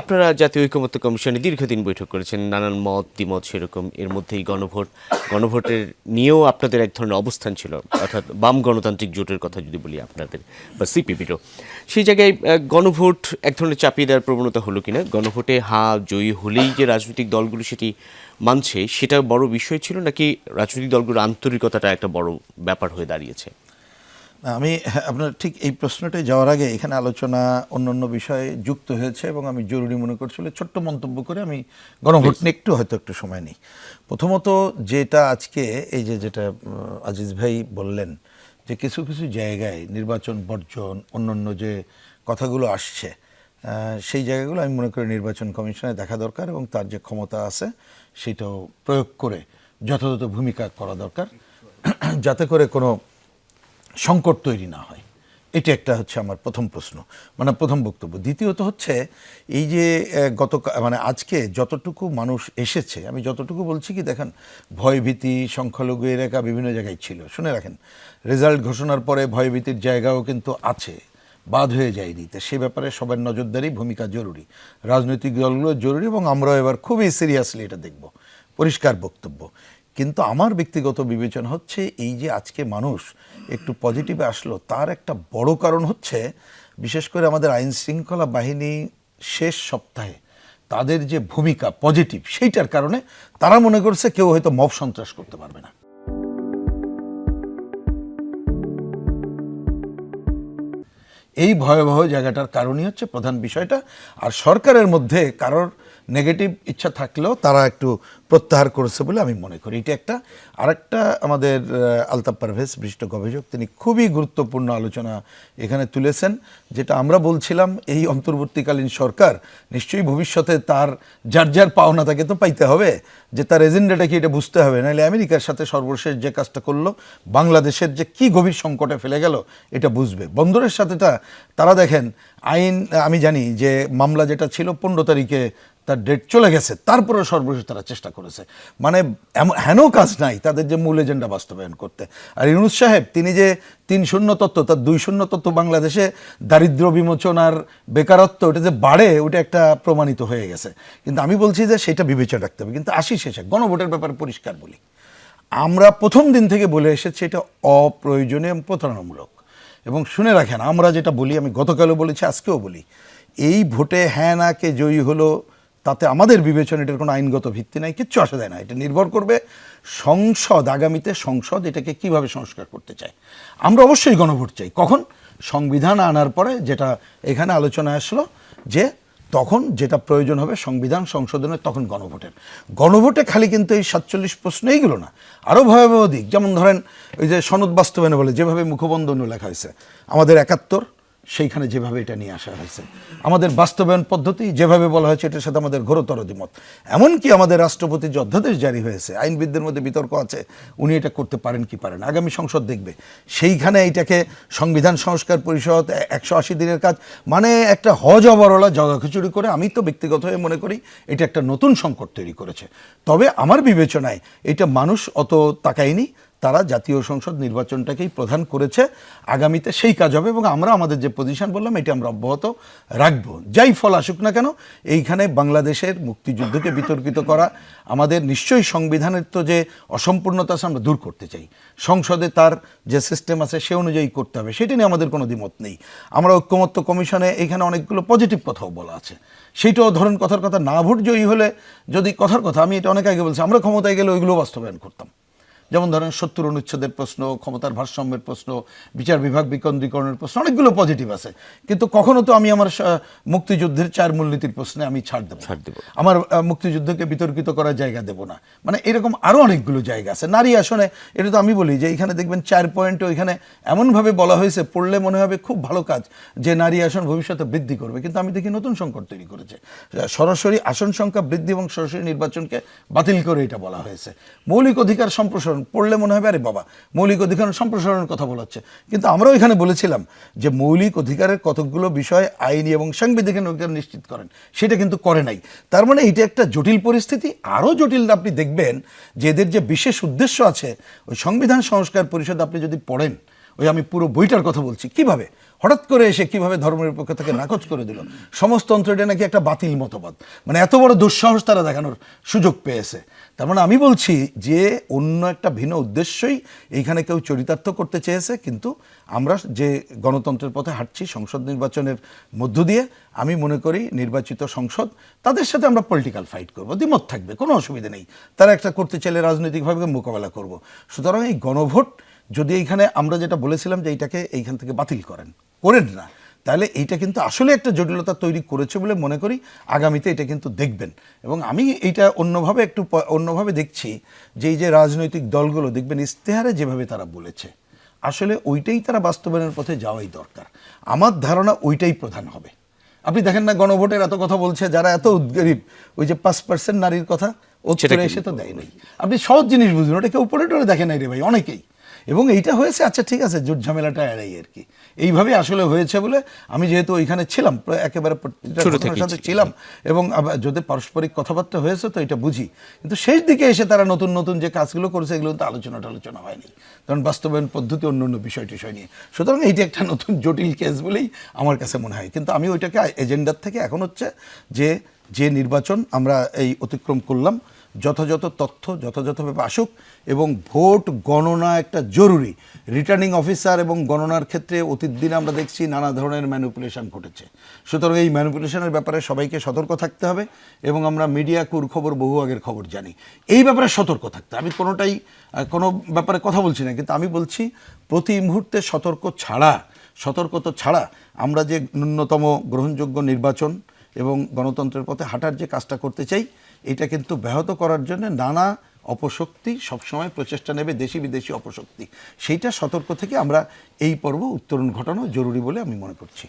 আপনারা জাতীয় ঐক্যমত্য কমিশনে দীর্ঘদিন বৈঠক করেছেন। নানান মত, দ্বিমত সেরকম। এর মধ্যেই গণভোট। গণভোটের নিয়েও আপনাদের এক ধরনের অবস্থান ছিল। অর্থাৎ বাম গণতান্ত্রিক জোটের কথা যদি বলি আপনাদের, বা সিপিপিরও সেই জায়গায় গণভোট এক ধরনের চাপিয়ে দেওয়ার প্রবণতা হলো কিনা? গণভোটে হা, জয়ী হলেই যে রাজনৈতিক দলগুলো সেটি মানছে, সেটা বড় বিষয় ছিল নাকি রাজনৈতিক দলগুলোর আন্তরিকতাটা একটা বড় ব্যাপার হয়ে দাঁড়িয়েছে? আমি আপনার ঠিক এই প্রশ্নটায় যাওয়ার আগে এখানে আলোচনা অন্য অন্য বিষয়ে যুক্ত হয়েছে এবং আমি জরুরি মনে করছিল ছোট্ট মন্তব্য করে আমি গণভোট নিয়ে একটু হয়তো একটু সময় নিই। প্রথমত যেটা আজকে এই যে যেটা আজিজ ভাই বললেন যে কিছু কিছু জায়গায় নির্বাচন বর্জন অন্যান্য যে কথাগুলো আসছে সেই জায়গাগুলো আমি মনে করি নির্বাচন কমিশনে দেখা দরকার এবং তার যে ক্ষমতা আছে সেটাও প্রয়োগ করে যথাযথ ভূমিকা করা দরকার। যাতে করে কোনো সংকট তৈরি না হয়। এটা একটা হচ্ছে আমার প্রথম প্রশ্ন। মানে প্রথম বক্তব্য। দ্বিতীয়ত হচ্ছে, এই যে গত মানে আজকে যতটুকু মানুষ এসেছে, আমি যতটুকু বলছি কি, দেখেন, ভয়ভীতি, সংখ্যালঘু এলাকা বিভিন্ন জায়গায় ছিল। শুনে রাখেন, রেজাল্ট ঘোষণার পরে ভয়ভীতির জায়গাও কিন্তু আছে। বাদ হয়ে যায়নি। তো সে ব্যাপারে সবার নজরদারি, ভূমিকা জরুরি। রাজনৈতিক দলগুলো জরুরি এবং আমরাও এবার খুবই সিরিয়াসলি এটা দেখব। পরিষ্কার বক্তব্য। কিন্তু আমার ব্যক্তিগত বিবেচনা হচ্ছে এই যে আজকে মানুষ একটু পজিটিভে আসলো, তার একটা বড় কারণ হচ্ছে, বিশেষ করে আমাদের আইন শৃঙ্খলা বাহিনী শেষ সপ্তাহে তাদের যে ভূমিকা পজিটিভ সেইটার কারণে তারা মনে করছে কেউ হয়তো মব সন্ত্রাস করতে পারবে না। এই ভয়াবহ জায়গাটার কারণই হচ্ছে প্রধান বিষয়টা। আর সরকারের মধ্যে কারোর নেগেটিভ ইচ্ছা থাকলেও তারা একটু প্রত্যাহার করেছে বলে আমি মনে করি। এটা একটা। আরেকটা আমাদের আহ, আলতাফ পারভেজ বিশিষ্ট গবেষক তিনি খুবই গুরুত্বপূর্ণ আলোচনা এখানে তুলেছেন যেটা আমরা বলছিলাম এই অন্তর্বর্তীকালীন সরকার নিশ্চয়ই ভবিষ্যতে তার যার যার পাওনা তাকে তো পাইতে হবে যে তার এজেন্ডাটা কি এটা বুঝতে হবে। নাহলে আমেরিকার সাথে সর্বশেষ যে কাজটা করল বাংলাদেশের যে কি গভীর সংকটে ফেলে গেল এটা বুঝবে। বন্দরের সাথেটা তারা দেখেন, আইন, আমি জানি যে মামলা যেটা ছিল পনেরো তারিখে তার ডেট চলে গেছে তারপরে সর্বশেষ তারা চেষ্টা করেছে। মানে এমন হেন কাজ নাই তাদের যে মূল এজেন্ডা বাস্তবায়ন করতে। আর ইউনুস সাহেব, তিনি যে তিন শূন্য তত্ত্ব, তার দুই শূন্য তত্ত্ব বাংলাদেশে দারিদ্র বিমোচন আর বেকারত্ব, ওটা যে বাড়ে, ওটা একটা প্রমাণিত হয়ে গেছে। কিন্তু আমি বলছি যে সেটা বিবেচনা রাখতে হবে। কিন্তু আসি শেষে, গণভোটের ব্যাপারে পরিষ্কার বলি। আমরা প্রথম দিন থেকে বলে এসেছি, এটা অপ্রয়োজনীয় এবং প্রতারণামূলক। এবং শুনে রাখেন, আমরা যেটা বলি, আমি গতকালও বলেছি, আজকেও বলি, এই ভোটে হ্যাঁ না কে জয়ী হলো, তাতে আমাদের বিবেচনা এটার কোনো আইনগত ভিত্তি নাই, কিচ্ছু আসা যায় না। এটা নির্ভর করবে সংসদ, আগামীতে সংসদ এটাকে কীভাবে সংস্কার করতে চায়। আমরা অবশ্যই গণভোট চাই। কখন? সংবিধান আনার পরে, যেটা এখানে আলোচনা আসলো, যে তখন যেটা প্রয়োজন হবে সংবিধান সংশোধনের, তখন গণভোটের। গণভোটে খালি কিন্তু এই সাতচল্লিশ প্রশ্ন এইগুলো না। আরও ভয়াবহ দিক, যেমন ধরেন ওই যে সনদ বাস্তবায়নে বলে, যেভাবে মুখবন্ধন লেখা হয়েছে। আমাদের একাত্তর সেইখানে যেভাবে এটা নিয়ে আসা হয়েছে। আমাদের বাস্তবায়ন পদ্ধতি যেভাবে বলা হয়েছে, এটার সাথে আমাদের ঘোরতর দ্বিমত। এমনকি আমাদের রাষ্ট্রপতি যে অধ্যাদেশ জারি হয়েছে, আইনবিদদের মধ্যে বিতর্ক আছে, উনি এটা করতে পারেন কি পারেন। আগামী সংসদ দেখবে। সেইখানে এটাকে সংবিধান সংস্কার পরিষদ একশো আশি দিনের কাজ মানে একটা হজ অবরলা, জগাখিচুড়ি করে আমি তো ব্যক্তিগত হয়ে মনে করি, এটা একটা নতুন সংকট তৈরি করেছে। তবে আমার বিবেচনায় এটা মানুষ অত তাকায়নি তারা জাতীয় সংসদ নির্বাচনটাকেই প্রধান করেছে। আগামীতে সেই কাজ হবে এবং আমরা আমাদের যে পজিশন বললাম, এটা আমরা অব্যাহত রাখব। যাই ফল আসুক না কেন, এইখানে বাংলাদেশের মুক্তিযুদ্ধকে বিতর্কিত করা, আমাদের নিশ্চয়ই সংবিধানের তো যে অসম্পূর্ণতা আছে আমরা দূর করতে চাই। সংসদে তার যে সিস্টেম আছে, সে অনুযায়ী করতে হবে। সেটা নিয়ে আমাদের কোনো দ্বিমত নেই। আমরা ঐক্যমত্য কমিশনে এখানে অনেকগুলো পজিটিভ কথাও বলা আছে। সেইটাও ধরেন কথার কথা না ভোট জয়ী হলে যদি কথার কথা, আমি এটা অনেক আগে বলছি, আমরা ক্ষমতায় গেলে ওইগুলো বাস্তবায়ন করতাম। যেমন ধরেন সত্তর অনুচ্ছেদের প্রশ্ন ক্ষমতার ভারসাম্যের প্রশ্ন বিচার বিভাগ বিকেন্দ্রীকরণের প্রশ্ন অনেকগুলো পজিটিভ আছে। কিন্তু কখনো তো আমি আমার মুক্তিযুদ্ধের চার মূলনীতির প্রশ্নে আমি ছাড় দেবো ছাড় দেব। আমার মুক্তিযুদ্ধকে বিতর্কিত করার জায়গা দেব না। মানে এরকম আরও অনেকগুলো জায়গা আছে। নারী আসনে এটা তো আমি বলি যে এখানে দেখবেন চার পয়েন্ট ওইখানে এমনভাবে বলা হয়েছে পড়লে মনে হবে খুব ভালো কাজ যে নারী আসন ভবিষ্যতে বৃদ্ধি করবে। কিন্তু আমি দেখি নতুন সংকট তৈরি করেছে। সরাসরি আসন সংখ্যা বৃদ্ধি এবং সরাসরি নির্বাচনকে বাতিল করে এটা বলা হয়েছে। মৌলিক অধিকার সম্প্রসারণ পড়লে মনে হবে, আরে বাবা, মৌলিক অধিকার সম্প্রসারণের কথা বলা হচ্ছে। কিন্তু আমরাও এখানে বলেছিলাম যে মৌলিক অধিকারের কতকগুলো বিষয় আইনি এবং সাংবিধানিক অধিকার নিশ্চিত করেন, সেটা কিন্তু করে নাই। তার মানে এটা একটা জটিল পরিস্থিতি। আরও জটিল আপনি দেখবেন যে এদের যে বিশেষ উদ্দেশ্য আছে, ওই সংবিধান সংস্কার পরিষদ আপনি যদি পড়েন, ওই আমি পুরো বইটার কথা বলছি, কীভাবে? হঠাৎ করে এসে কীভাবে ধর্মনিরপেক্ষতাকে নাকচ করে দিল? সমাজতন্ত্র এটা নাকি একটা বাতিল মতবাদ। মানে এত বড় দুঃসাহস তারা দেখানোর সুযোগ পেয়েছে। তার মানে আমি বলছি যে অন্য একটা ভিন্ন উদ্দেশ্যই এইখানে কেউ চরিতার্থ করতে চেয়েছে, কিন্তু আমরা যে গণতন্ত্রের পথে হাঁটছি, সংসদ নির্বাচনের মধ্য দিয়ে, আমি মনে করি নির্বাচিত সংসদ, তাদের সাথে আমরা পলিটিক্যাল ফাইট করব। দ্বিমত থাকবে, কোনো অসুবিধা নেই। তারা একটা করতে চাইলে রাজনৈতিকভাবে মোকাবেলা করব। সুতরাং এই গণভোট যদি এইখানে আমরা যেটা বলেছিলাম যে এইটাকে এইখান থেকে বাতিল করেন করেন না তাহলে এইটা কিন্তু আসলে একটা জটিলতা তৈরি করেছে বলে মনে করি আগামীতে এটা কিন্তু দেখবেন। এবং আমি এইটা অন্যভাবে একটু অন্যভাবে দেখছি যে এই যে রাজনৈতিক দলগুলো দেখবেন ইস্তেহারে যেভাবে তারা বলেছে আসলে ওইটাই তারা বাস্তবায়নের পথে যাওয়াই দরকার। আমার ধারণা ওইটাই প্রধান হবে। আপনি দেখেন না গণভোটের এত কথা বলছে যারা এত উদ্গরীব ওই যে পাঁচ পার্সেন্ট নারীর কথা ও? এসে তো দেয় নাই। আপনি সহজ জিনিস বুঝুন ওটা কেউ উপরে টোরে দেখে নাই রে ভাই অনেকেই। এবং এইটা হয়েছে আচ্ছা ঠিক আছে জোট ঝামেলাটা এড়াই আর কি। এইভাবে আসলে হয়েছে বলে আমি যেহেতু ওইখানে ছিলাম একেবারে সাথে ছিলাম। এবং যদি পারস্পরিক কথাবার্তা হয়েছে তো এটা বুঝি। কিন্তু শেষ দিকে এসে তারা নতুন নতুন যে কাজগুলো করেছে এগুলো তো আলোচনা টালোচনা হয়নি। কারণ বাস্তবায়ন পদ্ধতি অন্য অন্য বিষয় টিষয় নিয়ে। সুতরাং এইটা একটা নতুন জটিল কেস বলেই আমার কাছে মনে হয়। কিন্তু আমি ওইটাকে এজেন্ডার থেকে এখন হচ্ছে যে যে নির্বাচন আমরা এই অতিক্রম করলাম, যথাযথ তথ্য যথাযথভাবে আসুক এবং ভোট গণনা একটা জরুরি। রিটার্নিং অফিসার এবং গণনার ক্ষেত্রে অতীত দিনে আমরা দেখছি নানা ধরনের ম্যানিপুলেশন ঘটেছে। সুতরাং এই ম্যানিপুলেশনের ব্যাপারে সবাইকে সতর্ক থাকতে হবে এবং আমরা মিডিয়া কুর খবর বহু আগের খবর জানি। এই ব্যাপারে সতর্ক থাকতে আমি কোনোটাই, কোনো ব্যাপারে কথা বলছি না, কিন্তু আমি বলছি প্রতি মুহূর্তে সতর্ক ছাড়া, সতর্কতা ছাড়া আমরা যে ন্যূনতম গ্রহণযোগ্য নির্বাচন এবং গণতন্ত্রের পথে হাঁটার যে কাজটা করতে চাই, এটা কিন্তু ব্যাহত করার জন্য নানা অপশক্তি সবসময় প্রচেষ্টা নেবে দেশি বিদেশি অপশক্তি। সেইটা সতর্ক থেকে আমরা এই পর্ব উত্তরণ ঘটানো জরুরি বলে আমি মনে করছি।